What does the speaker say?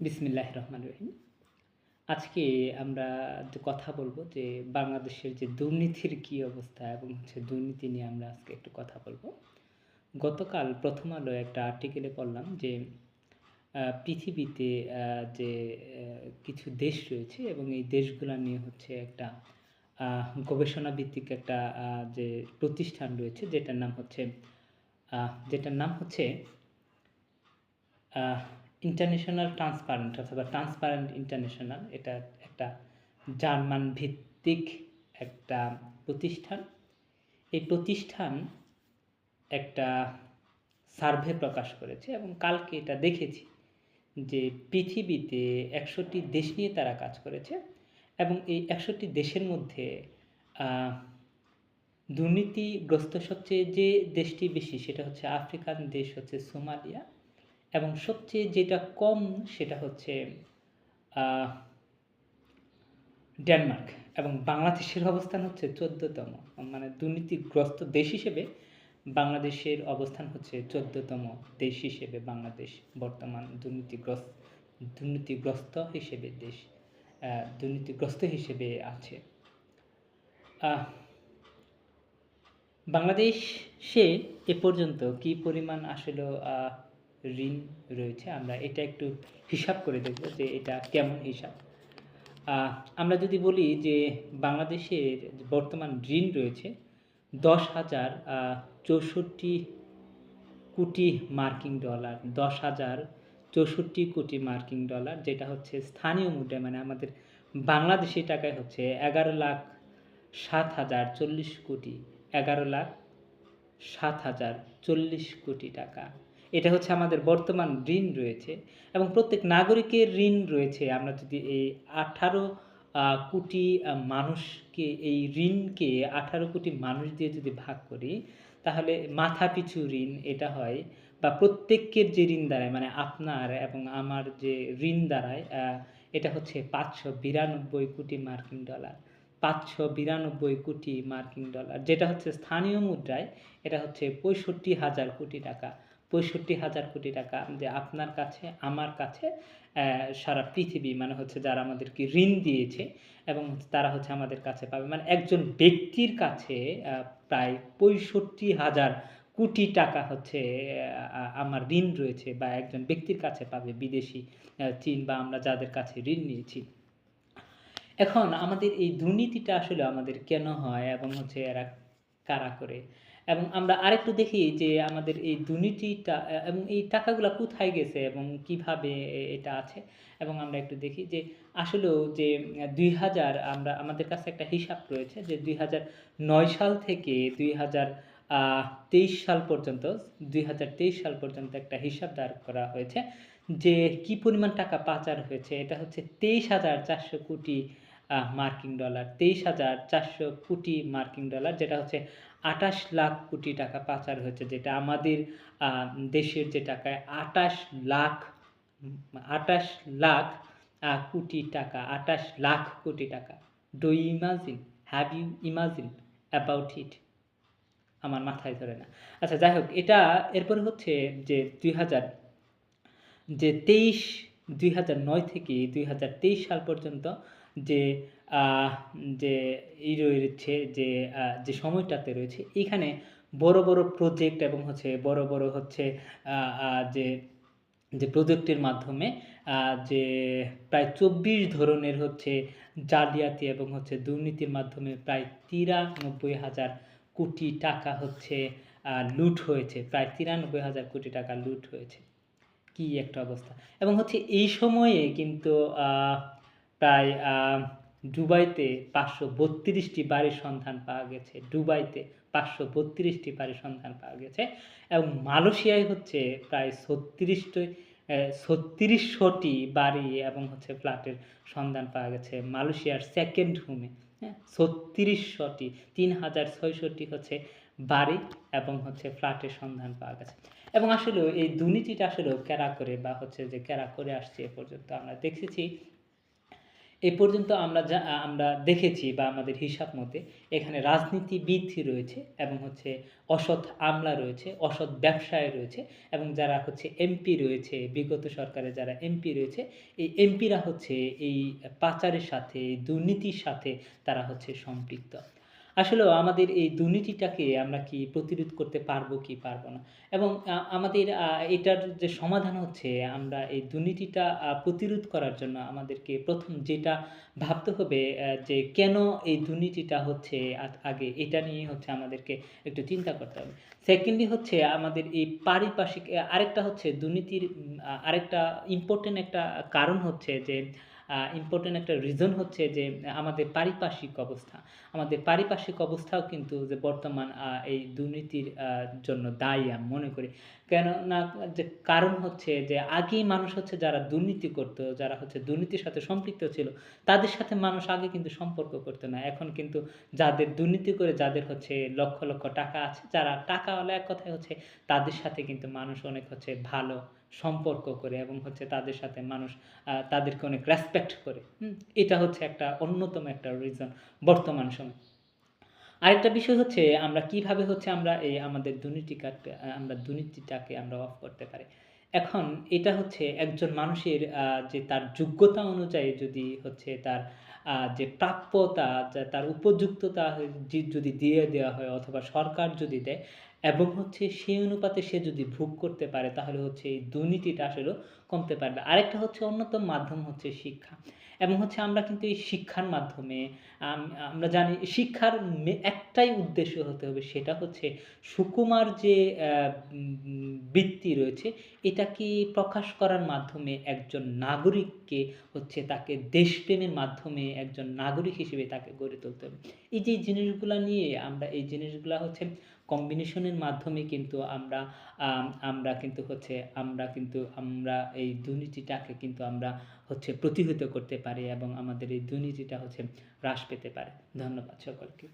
বিসমিল্লাহ রহমান রহিম। আজকে আমরা কথা বলব যে বাংলাদেশের যে দুর্নীতির কী অবস্থা এবং হচ্ছে দুর্নীতি নিয়ে আমরা আজকে একটু কথা বলব। গতকাল প্রথম আলো একটা আর্টিকেলে পড়লাম যে পৃথিবীতে যে কিছু দেশ রয়েছে এবং এই দেশগুলো নিয়ে হচ্ছে একটা গবেষণা ভিত্তিক একটা যে প্রতিষ্ঠান রয়েছে যেটার নাম হচ্ছে যেটার নাম হচ্ছে ইন্টারন্যাশনাল ট্রান্সপারেন্ট অথবা ট্রান্সপারেন্ট ইন্টারন্যাশনাল এটা একটা জার্মান ভিত্তিক একটা প্রতিষ্ঠান। এই প্রতিষ্ঠান একটা সার্ভে প্রকাশ করেছে এবং কালকে এটা দেখেছি যে পৃথিবীতে একশোটি দেশ নিয়ে তারা কাজ করেছে এবং এই একশোটি দেশের মধ্যে দুর্নীতিগ্রস্ত সবচেয়ে যে দেশটি বেশি সেটা হচ্ছে আফ্রিকান দেশ হচ্ছে সোমালিয়া। এবং সবচেয়ে যেটা কম সেটা হচ্ছে ডেনমার্ক এবং বাংলাদেশের অবস্থান হচ্ছে চোদ্দতম। মানে দুর্নীতিগ্রস্ত দেশ হিসেবে বাংলাদেশের অবস্থান হচ্ছে চোদ্দতম দেশ হিসেবে বাংলাদেশ বর্তমান দুর্নীতিগ্রস্ত দুর্নীতিগ্রস্ত হিসেবে দেশ দুর্নীতিগ্রস্ত হিসেবে আছে। বাংলাদেশে এ পর্যন্ত কি পরিমাণ আসলে ঋণ রয়েছে, আমরা এটা একটু হিসাব করে দেখব যে এটা কেমন হিসাব। আমরা যদি বলি যে বাংলাদেশের বর্তমান ঋণ রয়েছে দশ হাজার চৌষট্টি কোটি মার্কিন ডলার, দশ হাজার চৌষট্টি কোটি মার্কিন ডলার, যেটা হচ্ছে স্থানীয় মুদ্রায় মানে আমাদের বাংলাদেশি টাকায় হচ্ছে এগারো লাখ সাত হাজার চল্লিশ কোটি, এগারো লাখ সাত হাজার চল্লিশ কোটি টাকা। এটা হচ্ছে আমাদের বর্তমান ঋণ রয়েছে এবং প্রত্যেক নাগরিকের ঋণ রয়েছে। আমরা যদি এই আঠারো কোটি মানুষকে এই ঋণকে আঠারো কোটি মানুষ দিয়ে যদি ভাগ করি, তাহলে মাথা পিছু ঋণ এটা হয় বা প্রত্যেকের যে ঋণ দাঁড়ায় মানে আপনার এবং আমার যে ঋণ দাঁড়ায় এটা হচ্ছে পাঁচশো বিরানব্বই কোটি মার্কিন ডলার। পাঁচশো বিরানব্বই কোটি মার্কিন ডলার। যেটা হচ্ছে স্থানীয় মুদ্রায়, এটা হচ্ছে পঁয়ষট্টি হাজার কোটি টাকা। পঁয়ষট্টি হাজার কোটি টাকা যে আপনার কাছে, আমার কাছে সারা পৃথিবী মানে হচ্ছে যারা আমাদেরকে ঋণ দিয়েছে এবং তারা হচ্ছে আমাদের কাছে পাবে। মানে একজন ব্যক্তির কাছে প্রায় পঁয়ষট্টি হাজার কোটি টাকা হচ্ছে আমার ঋণ রয়েছে বা একজন ব্যক্তির কাছে পাবে, বিদেশি চীন বা আমরা যাদের কাছে ঋণ নিয়েছি। এখন আমাদের এই দুর্নীতিটা আসলে আমাদের কেন হয় এবং হচ্ছে এরা কারা করে? এবং আমরা আরেকটু দেখি যে আমাদের এই দুর্নীতিটা, এবং এই টাকাগুলো কোথায় গেছে এবং কীভাবে এটা আছে? এবং আমরা একটু দেখি যে আসলেও যে দুই হাজার আমরা, আমাদের কাছে একটা হিসাব রয়েছে যে দুই হাজার নয় সাল থেকে দুই হাজার তেইশ সাল পর্যন্ত, দুই হাজার তেইশ সাল পর্যন্ত একটা হিসাব দাঁড় করা হয়েছে যে কি পরিমাণ টাকা পাচার হয়েছে। এটা হচ্ছে তেইশ হাজার চারশো কোটি মার্কিন ডলার। তেইশ হাজার চারশো কোটি মার্কিন ডলার, যেটা হচ্ছে আটাশ লাখ কোটি টাকা পাচার হয়েছে, যেটা আমাদের দেশের যে টাকায় আটাশ লাখ আটাশ লাখ কোটি টাকা আটাশ লাখ কোটি টাকা। Do imagine have you imagine about it আমার মাথায় ধরে না। আচ্ছা যাই হোক, এটা এরপরে হচ্ছে যে দুই হাজার, যে তেইশ দুই হাজার নয় থেকে দুই হাজার তেইশ সাল পর্যন্ত যে যে ই রয়েছে, যে যে সময়টাতে রয়েছে, এখানে বড় বড় প্রজেক্ট এবং হচ্ছে বড় বড় হচ্ছে যে যে প্রজেক্টের মাধ্যমে যে প্রায় চব্বিশ ধরনের হচ্ছে জালিয়াতি এবং হচ্ছে দুর্নীতির মাধ্যমে প্রায় তিরানব্বই হাজার কোটি টাকা হচ্ছে লুট হয়েছে, প্রায় তিরানব্বই হাজার কোটি টাকা লুট হয়েছে। কি একটা অবস্থা? এবং হচ্ছে এই সময়ে কিন্তু প্রায় আহ, দুবাইতে পাঁচশো বত্রিশটি বাড়ির সন্ধান পাওয়া গেছে। দুবাইতে পাঁচশো বত্রিশটি বাড়ির সন্ধান পাওয়া গেছে। এবং মালয়েশিয়ায় হচ্ছে প্রায় ছত্রিশটি ছত্রিশশোটি বাড়ি এবং হচ্ছে ফ্ল্যাটের সন্ধান পাওয়া গেছে মালয়েশিয়ার সেকেন্ড হোমে হ্যাঁ ছত্রিশশোটি তিন হাজার ছয়শটি হচ্ছে বাড়ি এবং হচ্ছে ফ্ল্যাটের সন্ধান পাওয়া গেছে এবং আসলে এই দুর্নীতিটা আসলে কেরা করে বা হচ্ছে যে কেরা করে আসছে এ পর্যন্ত আমরা দেখেছি এ পর্যন্ত আমরা যা আমরা দেখেছি বা আমাদের হিসাব মতে এখানে রাজনীতিবিদ রয়েছে এবং হচ্ছে অসৎ আমলা রয়েছে, অসৎ ব্যবসায়ী রয়েছে এবং যারা হচ্ছে এমপি রয়েছে, বিগত সরকারের যারা এমপি রয়েছে, এই এমপিরা হচ্ছে এই পাচারের সাথে, দুর্নীতির সাথে তারা হচ্ছে সম্পৃক্ত। আসলেও আমাদের এই দুর্নীতিটাকে আমরা কি প্রতিরোধ করতে পারব, কি পারব না? এবং আমাদের এটার যে সমাধান হচ্ছে, আমরা এই দুর্নীতিটা প্রতিরোধ করার জন্য আমাদেরকে প্রথম যেটা ভাবতে হবে যে কেন এই দুর্নীতিটা হচ্ছে আগে এটা নিয়ে হচ্ছে আমাদেরকে একটু চিন্তা করতে হবে। সেকেন্ডলি হচ্ছে আমাদের এই পারিপার্শ্বিক আরেকটা হচ্ছে দুর্নীতির আরেকটা ইম্পোর্টেন্ট একটা কারণ হচ্ছে যে ইম্পোর্টেন্ট একটা রিজন হচ্ছে যে আমাদের পারিপার্শ্বিক অবস্থা। আমাদের পারিপার্শ্বিক অবস্থাও কিন্তু যে বর্তমান এই দুর্নীতির জন্য দায়ী আমি মনে করি। কেননা যে কারণ হচ্ছে যে আগেই মানুষ হচ্ছে যারা দুর্নীতি করতো, যারা হচ্ছে দুর্নীতির সাথে সম্পৃক্ত ছিল, তাদের সাথে মানুষ আগে কিন্তু সম্পর্ক করতো না। এখন কিন্তু যাদের দুর্নীতি করে যাদের হচ্ছে লক্ষ, লক্ষ টাকা আছে, যারা টাকাওয়ালা এক কথায় হচ্ছে তাদের সাথে কিন্তু মানুষ অনেক হচ্ছে ভালো সম্পর্ক করে এবং হচ্ছে তাদের সাথে মানুষ তাদেরকে অনেক রেসপেক্ট করে। এটা হচ্ছে একটা অন্যতম একটা রিজন বর্তমান সময়ে। আরেকটা বিষয় হচ্ছে আমরা কীভাবে হচ্ছে আমরা এই আমাদের দুর্নীতি আমরা দুর্নীতিটাকে আমরা অফ করতে পারি। এখন এটা হচ্ছে একজন মানুষের যে তার যোগ্যতা অনুযায়ী যদি হচ্ছে তার যে প্রাপ্যতা তার উপযুক্ততা যদি দিয়ে দেওয়া হয় অথবা সরকার যদি দেয় এবং হচ্ছে সেই অনুপাতে সে যদি ভোগ করতে পারে, তাহলে হচ্ছে এই দুর্নীতিটা আসলেও কমতে পারবে। আরেকটা হচ্ছে অন্যতম মাধ্যম হচ্ছে শিক্ষা। এবং হচ্ছে আমরা কিন্তু এই শিক্ষার মাধ্যমে আমরা জানি শিক্ষার একটাই উদ্দেশ্য হতে হবে, সেটা হচ্ছে সুকুমার যে বৃত্তি রয়েছে, এটাকে প্রকাশ করার মাধ্যমে একজন নাগরিককে হচ্ছে তাকে দেশপ্রেমের মাধ্যমে একজন নাগরিক হিসেবে তাকে গড়ে তুলতে হবে। এই যে জিনিসগুলা নিয়ে আমরা, এই জিনিসগুলা হচ্ছে কম্বিনেশনের মাধ্যমে কিন্তু আমরা আমরা কিন্তু হচ্ছে, আমরা কিন্তু, আমরা এই দুর্নীতিটাকে কিন্তু আমরা হচ্ছে প্রতিহত করতে পারি এবং আমাদের এই দুর্নীতিটা হচ্ছে হ্রাস পেতে পারে। ধন্যবাদ সকলকে।